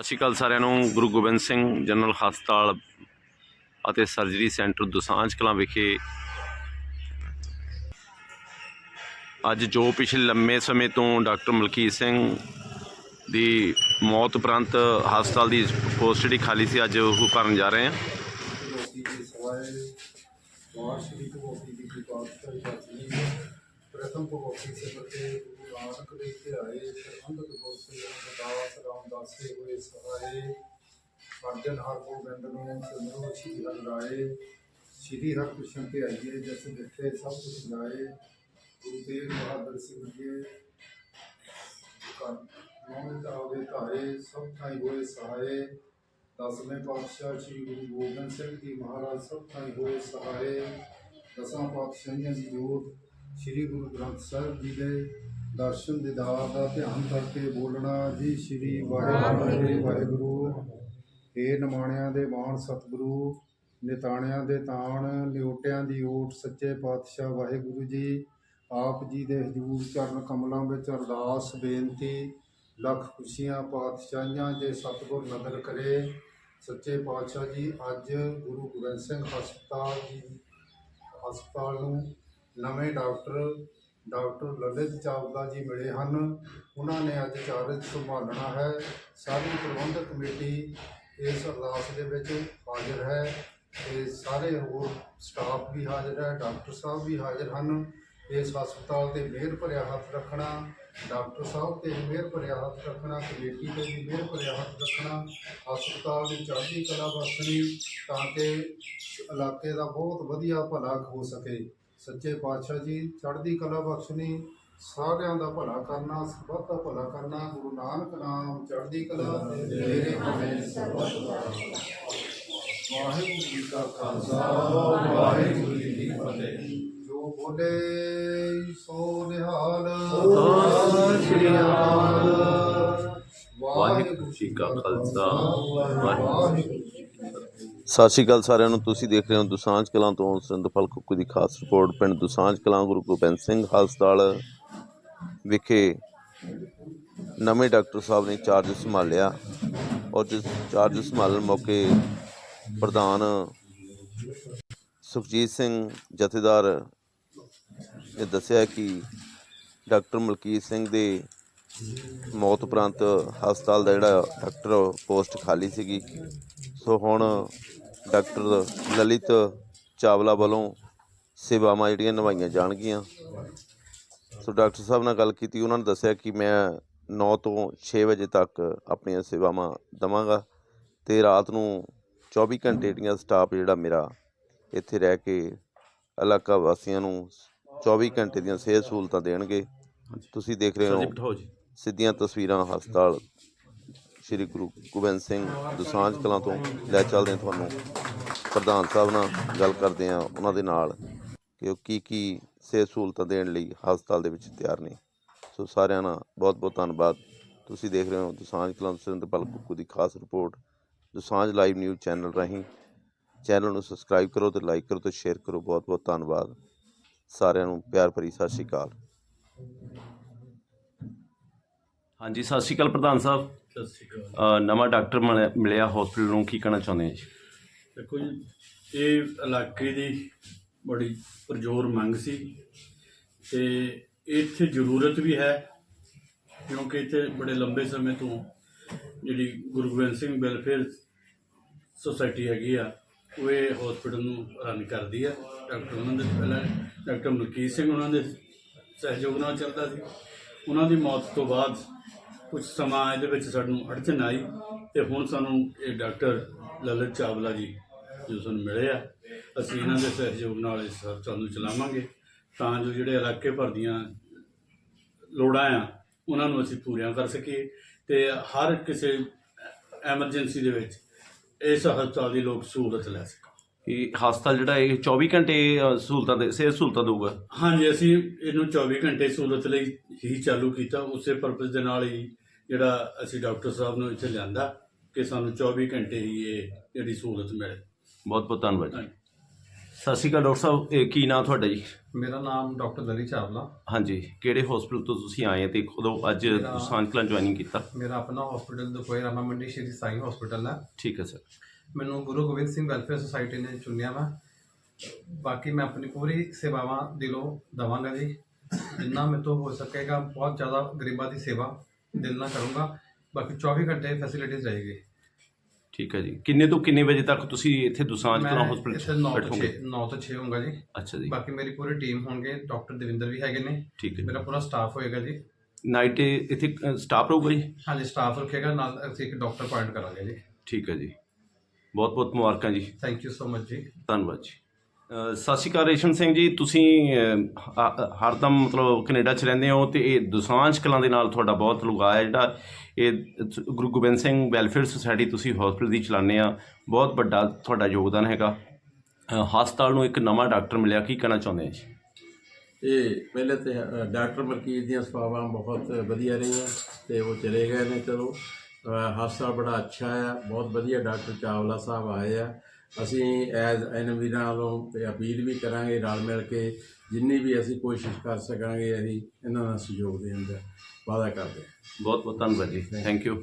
ਸਤਿ ਸ਼੍ਰੀ ਅਕਾਲ ਸਾਰਿਆਂ ਨੂੰ ਗੁਰੂ ਗੋਬਿੰਦ ਸਿੰਘ ਜਨਰਲ ਹਸਪਤਾਲ ਅਤੇ ਸਰਜਰੀ ਸੈਂਟਰ ਦੁਸਾਂਝ ਕਲਾਂ ਵਿਖੇ ਅੱਜ ਜੋ ਪਿਛਲੇ ਲੰਮੇ ਸਮੇਂ ਤੋਂ ਡਾਕਟਰ ਮਲਕੀਤ ਸਿੰਘ ਦੀ ਮੌਤ ਉਪਰੰਤ ਹਸਪਤਾਲ ਦੀ ਪੋਸਟ ਜਿਹੜੀ ਖਾਲੀ ਸੀ, ਅੱਜ ਉਹ ਭਰਨ ਜਾ ਰਹੇ ਹਾਂ। ਪ੍ਰਥਮ ਭਗਵਤੀ ਸੇ ਦੇ ਧਿਆਏ ਸਰਬੰਧ ਗੋਸੇ ਦਾਸ ਰਾਮਦਾਸ ਦੇ ਹੋਏ ਸਹਾਏ ਅਰਜਨ ਹਰ ਗੋਬਿੰਦ ਨੂੰ ਸਿਮਰੋ ਸ਼੍ਰੀ ਹਰਿ ਰਾਏ ਸ਼੍ਰੀ ਹਰਿ ਕ੍ਰਿਸ਼ਨ ਤੇ ਆਈਏ ਜਿਸ ਦਿੱਤੇ ਸਭ ਕੁਝ ਲਾਏ ਗੁਰੂ ਤੇਗ ਬਹਾਦਰ ਸਿੰਘ ਜੀ ਕਰ ਮੋਹਨ ਆਵੇ ਧਾਰੇ ਸਭ ਥਾਈ ਹੋਏ ਸਹਾਏ ਦਸਵੇਂ ਪਾਤਸ਼ਾਹ ਸ੍ਰੀ ਗੁਰੂ ਗੋਬਿੰਦ ਸਿੰਘ ਜੀ ਮਹਾਰਾਜ ਸਭ ਥਾਈ ਹੋਏ ਸਹਾਰੇ ਦਸਾਂ ਪਾਤਸ਼ਾਹੀਆਂ ਦੀ ਜੋਤ ਸ੍ਰੀ ਗੁਰੂ ਗ੍ਰੰਥ ਸਾਹਿਬ ਜੀ ਦੇ ਦਰਸ਼ਨ ਦਿਦਾਰ ਦਾ ਧਿਆਨ ਕਰਕੇ ਬੋਲਣਾ ਜੀ ਸ੍ਰੀ ਵਾਹਿਗੁਰੂ। ਜੀ ਵਾਹਿਗੁਰੂ। ਏ ਨਮਾਣਿਆਂ ਦੇ ਮਾਣ ਸਤਿਗੁਰੂ ਨਿਤਾਣਿਆਂ ਦੇ ਤਾਣ ਨਿਉਟਿਆਂ ਦੀ ਓਟ ਸੱਚੇ ਪਾਤਸ਼ਾਹ ਵਾਹਿਗੁਰੂ ਜੀ। ਆਪ ਜੀ ਦੇ ਹਜ਼ੂਰ ਚਰਨ ਕਮਲਾਂ ਵਿੱਚ ਅਰਦਾਸ ਬੇਨਤੀ ਲੱਖ ਖੁਸ਼ੀਆਂ ਪਾਤਸ਼ਾਹੀਆਂ ਜੇ ਸਤਿਗੁਰ ਨਦਰ ਕਰੇ। ਸੱਚੇ ਪਾਤਸ਼ਾਹ ਜੀ ਅੱਜ ਗੁਰੂ ਗੋਬਿੰਦ ਸਿੰਘ ਹਸਪਤਾਲ ਜੀ ਹਸਪਤਾਲ ਨੂੰ ਨਵੇਂ ਡਾਕਟਰ ਡਾਕਟਰ ਲਲਿਤ ਚਾਵਲਾ ਜੀ ਮਿਲੇ ਹਨ। ਉਹਨਾਂ ਨੇ ਅੱਜ ਚਾਰਜ ਸੰਭਾਲਣਾ ਹੈ। ਸਾਰੀ ਪ੍ਰਬੰਧਕ ਕਮੇਟੀ ਇਸ ਅਰਦਾਸ ਦੇ ਵਿੱਚ ਹਾਜ਼ਰ ਹੈ। ਤੇ ਸਾਰੇ ਹੋਰ ਸਟਾਫ ਵੀ ਹਾਜ਼ਰ ਹੈ, ਡਾਕਟਰ ਸਾਹਿਬ ਵੀ ਹਾਜ਼ਰ ਹਨ। ਇਸ ਹਸਪਤਾਲ ਤੇ ਮਿਹਰ ਭਰਿਆ ਹੱਥ ਰੱਖਣਾ, ਡਾਕਟਰ ਸਾਹਿਬ ਤੇ ਵੀ ਮਿਹਰ ਭਰਿਆ ਹੱਥ ਰੱਖਣਾ, ਕਮੇਟੀ ਤੇ ਵੀ ਮਿਹਰ ਭਰਿਆ ਹੱਥ ਰੱਖਣਾ, ਹਸਪਤਾਲ ਦੀ ਚੜ੍ਹਦੀ ਕਲਾ ਬਖਸ਼ਣੀ ਤਾਂ ਕਿ ਇਲਾਕੇ ਦਾ ਬਹੁਤ ਵਧੀਆ ਭਲਾ ਹੋ ਸਕੇ। ਸੱਚੇ ਪਾਤਸ਼ਾਹ ਜੀ ਚੜ੍ਹਦੀ ਕਲਾ ਬਖਸ਼ਣੀ ਸਾਰਿਆਂ ਦਾ ਭਲਾ ਕਰਨਾ ਸਭ ਦਾ ਭਲਾ ਕਰਨਾ ਗੁਰੂ ਨਾਨਕ ਨਾਮ ਚੜ੍ਹਦੀ ਕਲਾ ਮੇਰੇ ਹਮੇ ਸਰਬਤ ਦਾ ਵਾਹਿਗੁਰੂ ਜੀ ਕਾ ਖਾਲਸਾ ਵਾਹਿਗੁਰੂ ਜੀ ਕੀ ਫਤਿਹ। ਜੋ ਬੋਲੇ ਸੋ ਨਿਹਾਲ। ਸਤਿ ਸ੍ਰੀ ਅਕਾਲ। ਵਾਹਿਗੁਰੂ ਜੀ ਕਾ ਖਾਲਸਾ, ਵਾਹਿਗੁਰੂ ਸਤਿ ਸ਼੍ਰੀ ਅਕਾਲ ਸਾਰਿਆਂ ਨੂੰ। ਤੁਸੀਂ ਦੇਖ ਰਹੇ ਹੋ ਦੁਸਾਂਝ ਕਲਾਂ ਤੋਂ ਸਿੰਧਪਲ ਕੁੱਕੂ ਦੀ ਖਾਸ ਰਿਪੋਰਟ। ਪਿੰਡ ਦੁਸਾਂਝ ਕਲਾਂ, ਗੁਰੂ ਗੋਬਿੰਦ ਸਿੰਘ ਹਸਪਤਾਲ ਵਿਖੇ ਨਵੇਂ ਡਾਕਟਰ ਸਾਹਿਬ ਨੇ ਚਾਰਜ ਸੰਭਾਲਿਆ ਔਰ ਜਿਸ ਚਾਰਜ ਸੰਭਾਲਣ ਮੌਕੇ ਪ੍ਰਧਾਨ ਸੁਖਜੀਤ ਸਿੰਘ ਜਥੇਦਾਰ ਨੇ ਦੱਸਿਆ ਕਿ ਡਾਕਟਰ ਮਲਕੀਤ ਸਿੰਘ ਦੇ ਮੌਤ ਉਪਰੰਤ ਹਸਪਤਾਲ ਦਾ ਜਿਹੜਾ ਡਾਕਟਰ ਪੋਸਟ ਖਾਲੀ ਸੀਗੀ। ਸੋ ਹੁਣ ਡਾਕਟਰ ਲਲਿਤ ਚਾਵਲਾ ਵੱਲੋਂ ਸੇਵਾਵਾਂ ਜਿਹੜੀਆਂ ਨਿਭਾਈਆਂ ਜਾਣਗੀਆਂ। ਸੋ ਡਾਕਟਰ ਸਾਹਿਬ ਨਾਲ ਗੱਲ ਕੀਤੀ ਉਹਨਾਂ ਨੇ ਦੱਸਿਆ ਕਿ ਮੈਂ 9 ਤੋਂ 6 ਵਜੇ ਤੱਕ ਆਪਣੀਆਂ ਸੇਵਾਵਾਂ ਦਵਾਂਗਾ ਤੇ ਰਾਤ ਨੂੰ 24 ਘੰਟੇ ਜਿਹੜੀਆਂ ਸਟਾਫ ਜਿਹੜਾ ਮੇਰਾ ਇੱਥੇ ਰਹਿ ਕੇ ਇਲਾਕਾ ਵਾਸੀਆਂ ਨੂੰ 24 ਘੰਟੇ ਦੀਆਂ ਸਿਹਤ ਸਹੂਲਤਾਂ ਦੇਣਗੇ। ਤੁਸੀਂ ਦੇਖ ਰਹੇ ਹੋ ਸਿੱਧੀਆਂ ਤਸਵੀਰਾਂ ਹਸਪਤਾਲ ਸ੍ਰੀ ਗੁਰੂ ਗੋਬਿੰਦ ਸਿੰਘ ਦੁਸਾਂਝ ਕਲਾਂ ਤੋਂ ਲੈ ਚੱਲਦੇ ਹਾਂ ਤੁਹਾਨੂੰ ਪ੍ਰਧਾਨ ਸਾਹਿਬ ਨਾਲ ਗੱਲ ਕਰਦੇ ਹਾਂ ਉਹਨਾਂ ਦੇ ਨਾਲ ਕਿ ਉਹ ਕੀ ਕੀ ਸਿਹਤ ਸਹੂਲਤਾਂ ਦੇਣ ਲਈ ਹਸਪਤਾਲ ਦੇ ਵਿੱਚ ਤਿਆਰ ਨੇ। ਸੋ ਸਾਰਿਆਂ ਦਾ ਬਹੁਤ ਬਹੁਤ ਧੰਨਵਾਦ। ਤੁਸੀਂ ਦੇਖ ਰਹੇ ਹੋ ਦੁਸਾਂਝ ਕਲਾਂ ਤੋਂ ਸਿੰਧਪਾਲ ਕੁੱਕੂ ਦੀ ਖਾਸ report, Dusanjh live news channel ਰਾਹੀਂ। ਚੈਨਲ ਨੂੰ ਸਬਸਕ੍ਰਾਈਬ ਕਰੋ ਤੇ ਲਾਈਕ ਕਰੋ ਤੇ ਸ਼ੇਅਰ ਕਰੋ। ਬਹੁਤ ਬਹੁਤ ਧੰਨਵਾਦ। ਸਾਰਿਆਂ ਨੂੰ ਪਿਆਰ ਭਰੀ ਸਤਿ ਸ਼੍ਰੀ ਅਕਾਲ। ਹਾਂਜੀ, ਸਤਿ ਸ਼੍ਰੀ ਅਕਾਲ ਪ੍ਰਧਾਨ ਸਾਹਿਬ। ਸਤਿ ਸ਼੍ਰੀ ਅਕਾਲ ਅ, ਨਵਾਂ ਡਾਕਟਰ ਮਿਲਿਆ- ਮਿਲਿਆ ਹਸਪੀਟਲ ਨੂੰ ਕੀ ਕਹਿਣਾ ਚਾਹੁੰਦੇ ਆ ਜੀ? ਦੇਖੋ ਜੀ ਇਹ ਇਲਾਕੇ ਦੀ ਬੜੀ ਪ੍ਰਜੋਰ ਮੰਗ ਸੀ ਤੇ ਇੱਥੇ ਜ਼ਰੂਰਤ ਵੀ ਹੈ ਕਿਉਂਕਿ ਇੱਥੇ ਬੜੇ ਲੰਬੇ ਸਮੇਂ ਤੋਂ ਜਿਹੜੀ ਗੁਰੂ ਗੋਬਿੰਦ ਸਿੰਘ ਵੈਲਫੇਅਰ ਸੁਸਾਇਟੀ ਹੈਗੀ ਆ ਉਹ ਇਹ ਹਸਪੀਟਲ ਨੂੰ ਰਨ ਕਰਦੀ ਆ। ਡਾਕਟਰ ਉਹਨਾਂ ਦੇ ਪਹਿਲਾਂ ਡਾਕਟਰ ਮਲਕੀਤ ਸਿੰਘ ਉਹਨਾਂ ਦੇ ਸਹਿਯੋਗ ਨਾਲ ਚੱਲਦਾ ਸੀ। ਉਹਨਾਂ ਦੀ ਮੌਤ ਤੋਂ ਬਾਅਦ ਕੁਝ ਸਮਾਂ ਇਹਦੇ ਵਿੱਚ ਸਾਨੂੰ ਅੜਚਨ ਆਈ ਤੇ ਹੁਣ ਸਾਨੂੰ ਇਹ ਡਾਕਟਰ ਲਲਿਤ ਚਾਵਲਾ ਜੀ ਜੋ ਸਾਨੂੰ ਮਿਲੇ ਆ, ਅਸੀਂ ਇਹਨਾਂ ਦੇ ਸਹਿਯੋਗ ਨਾਲ ਇਸ ਹਸਪਤਾਲ ਨੂੰ ਚਲਾਵਾਂਗੇ। ਤਾਂ ਜੋ ਜਿਹੜੇ ਇਲਾਕੇ ਭਰ ਦੀਆਂ ਲੋੜਾਂ ਆ, ਉਹਨਾਂ ਨੂੰ ਅਸੀਂ ਪੂਰੀਆਂ ਕਰ ਸਕੀਏ ਤੇ ਹਰ ਕਿਸੇ ਐਮਰਜੈਂਸੀ ਦੇ ਵਿੱਚ ਇਸ ਹਸਪਤਾਲ ਦੀ ਲੋਕ ਸਹੂਲਤ ਲੈ ਸਕਣ। ਇਹ ਹਸਪਤਾਲ ਜਿਹੜਾ ਇਹ 24 ਘੰਟੇ ਅ, ਸਹੂਲਤਾਂ ਦੇ ਸਿਹਤ ਸਹੂਲਤਾਂ ਦਊਗਾ? ਹਾਂਜੀ ਅਸੀਂ ਇਹਨੂੰ 24 ਘੰਟੇ ਸਹੂਲਤ ਲਈ ਹੀ ਚਾਲੂ ਕੀਤਾ। ਉਸੇ ਪਰਪਸ ਦੇ ਨਾਲ ਹੀ ਜਿਹੜਾ ਅਸੀਂ ਡਾਕਟਰ ਸਾਹਿਬ ਨੂੰ ਇੱਥੇ ਲਿਆਂਦਾ ਕਿ ਸਾਨੂੰ 24 ਘੰਟੇ ਹੀ ਇਹ ਜਿਹੜੀ ਸਹੂਲਤ ਮਿਲੇ। ਬਹੁਤ ਬਹੁਤ ਧੰਨਵਾਦ ਜੀ। ਸਤਿ ਸ਼੍ਰੀ ਅਕਾਲ ਡਾਕਟਰ ਸਾਹਿਬ ਇਹ ਕੀ ਨਾਮ ਤੁਹਾਡਾ ਜੀ? ਮੇਰਾ ਨਾਮ ਡਾਕਟਰ ਲਲੀ ਚਾਵਲਾ। ਹਾਂਜੀ ਕਿਹੜੇ ਹਸਪੀਟਲ ਤੋਂ ਤੁਸੀਂ ਆਏ ਤੇ ਕਦੋਂ ਅੱਜ ਮੇਰਾ- ਦੁਸਾਂਝ ਕਲਾਂ ਜੁਆਇਨਿੰਗ ਕੀਤਾ? ਮੇਰਾ ਆਪਣਾ ਹਸਪੀਟਲ ਦੁਪਹਿਰ ਰਾਮਾ ਮੰਡੀ ਸ਼੍ਰੀ ਸਾਈ ਹਸਪੀਟਲ ਹੈ। ਠੀਕ ਹੈ ਸਰ ਮੈਨੂੰ ਗੁਰੂ ਗੋਬਿੰਦ ਸਿੰਘ ਵੈਲਫੇਅਰ ਸੁਸਾਇਟੀ ਨੇ ਚੁਣਿਆ ਵਾ। ਬਾਕੀ ਮੈਂ ਆਪਣੀ ਪੂਰੀ ਸੇਵਾਵਾਂ ਦਿਲੋਂ ਦਵਾਂਗਾ ਜੀ। ਜਿੰਨਾ ਮੇਰੇ ਤੋਂ ਹੋ ਸਕੇਗਾ ਬਹੁਤ ਜ਼ਿਆਦਾ ਗਰੀਬਾਂ ਦੀ ਸੇਵਾ ਦਿਲ ਨਾਲ ਕਰੂੰਗਾ। ਬਾਕੀ 24 ਘੰਟੇ ਫੈਸਿਲਿਟੀਜ਼ ਰਹੇਗੀ। ਠੀਕ ਹੈ ਜੀ। ਕਿੰਨੇ ਤੋਂ ਕਿੰਨੇ ਵਜੇ ਤੱਕ ਤੁਸੀਂ ਇੱਥੇ ਦੁਸਾਂਝ ਕਲਾਂ ਇੱਥੇ ਹਸਪੀਟਲ 9 ਤੋਂ ਬੈਠੋਗੇ? 6 9 ਤੋਂ 6 ਹੋਊਗਾ ਜੀ। ਅੱਛਾ ਜੀ। ਬਾਕੀ ਮੇਰੀ ਪੂਰੀ ਟੀਮ ਹੋਣਗੇ। ਡਾਕਟਰ ਦਵਿੰਦਰ ਵੀ ਹੈਗੇ ਨੇ। ਠੀਕ ਹੈ ਮੇਰਾ ਪੂਰਾ ਸਟਾਫ ਹੋਏਗਾ ਜੀ। ਨਾਈਟ ਇੱਥੇ ਸਟਾਫ ਰਹੂਗਾ ਜੀ? ਹਾਂਜੀ ਸਟਾਫ ਰੱਖੇਗਾ। ਨਾਲ ਅਸੀਂ ਇੱਕ ਡਾਕਟਰ ਅਪਾਇੰਟ ਕਰਾਂਗੇ ਜੀ। ਠੀਕ ਹੈ ਜੀ। ਬਹੁਤ ਬਹੁਤ ਮੁਬਾਰਕਾਂ ਜੀ। ਥੈਂਕ ਯੂ ਸੋ ਮਚ ਜੀ। ਧੰਨਵਾਦ ਜੀ। ਸਤਿ ਸ਼੍ਰੀ ਅਕਾਲ ਰੇਸ਼ਮ ਸਿੰਘ ਜੀ ਤੁਸੀਂ ਹਰਦਮ ਮਤਲਬ ਕੈਨੇਡਾ 'ਚ ਰਹਿੰਦੇ ਹੋ ਤੇ ਇਹ ਦੁਸਾਂਝ ਕਲਾਂ ਦੇ ਨਾਲ ਤੁਹਾਡਾ ਬਹੁਤ ਲਗਾਅ ਹੈ ਜਿਹੜਾ ਇਹ ਗੁਰੂ ਗੋਬਿੰਦ ਸਿੰਘ ਵੈਲਫੇਅਰ ਸੁਸਾਇਟੀ ਤੁਸੀਂ ਹਸਪੀਟਲ ਦੀ ਚਲਾਉਂਦੇ ਆ। ਬਹੁਤ ਵੱਡਾ ਤੁਹਾਡਾ ਯੋਗਦਾਨ ਹੈਗਾ। ਹਸਪਤਾਲ ਨੂੰ ਇੱਕ ਨਵਾਂ ਡਾਕਟਰ ਮਿਲਿਆ ਕੀ ਕਹਿਣਾ ਚਾਹੁੰਦੇ ਆ ਜੀ? ਇਹ ਪਹਿਲੇ ਤੇ ਡਾਕਟਰ ਮਲਕੀਤ ਦੀਆਂ ਸੇਵਾਵਾਂ ਬਹੁਤ ਵਧੀਆ ਰਹੀਆਂ ਤੇ ਉਹ ਚਲੇ ਗਏ ਨੇ ਚਲੋ। ਹਸਪਤਾਲ ਬੜਾ ਅੱਛਾ ਆ ਬਹੁਤ ਵਧੀਆ ਡਾਕਟਰ ਚਾਵਲਾ ਸਾਹਿਬ ਆਏ ਆ। ਅਸੀਂ ਐਜ਼ ਐਨਵੀ ਨਾਲੋਂ ਤੇ ਅਪੀਲ ਵੀ ਕਰਾਂਗੇ ਰਲ ਮਿਲ ਕੇ ਜਿੰਨੀ ਵੀ ਅਸੀਂ ਕੋਸ਼ਿਸ਼ ਕਰ ਸਕਾਂਗੇ ਅਸੀਂ ਇਹਨਾਂ ਦਾ ਸਹਿਯੋਗ ਦੇਣ ਦਾ ਵਾਅਦਾ ਕਰਦੇ ਹਾਂ। ਬਹੁਤ ਬਹੁਤ ਧੰਨਵਾਦ ਜੀ। Thank you